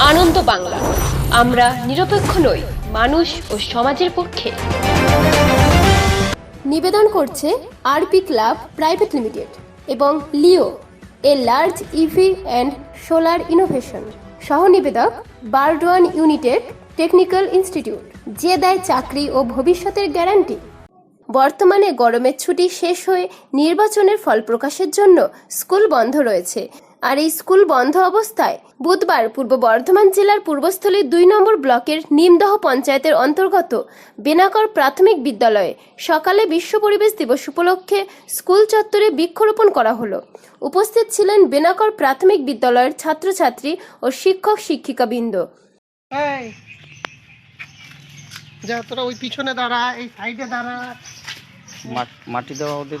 আনন্দ বাংলা। আমরা নিরপেক্ষ নই, মানুষ ও সমাজের পক্ষে। নিবেদন করছে আরপি ক্লাব প্রাইভেট লিমিটেড এবং Leo, a large EV and solar innovation. সহ নিবেদক বারডোয়ান ইউনিটেড টেকনিক্যাল ইনস্টিটিউট, যে দেয় চাকরি ও ভবিষ্যতের গ্যারান্টি। বর্তমানে গরমের ছুটি শেষ হয়ে নির্বাচনের ফল প্রকাশের জন্য স্কুল বন্ধ রয়েছে। আর এই স্কুল বন্ধ অবস্থায় বুধবার পূর্ব বর্ধমান জেলার পূর্বস্থলী দুই নম্বর ব্লকের নিমদহ পঞ্চায়েতের অন্তর্গত বেনাকর প্রাথমিক বিদ্যালয়ে সকালে বিশ্ব পরিবেশ দিবস উপলক্ষে স্কুল চত্বরে বৃক্ষরোপণ করা হলো। উপস্থিত ছিলেন বেনাকর প্রাথমিক বিদ্যালয়ের ছাত্রছাত্রী ও শিক্ষক শিক্ষিকাবৃন্দ। এই যা তোরা ওই পিছনে দাঁড়া এই সাইডে দাঁড়া। মাটি দেওয়া ওদের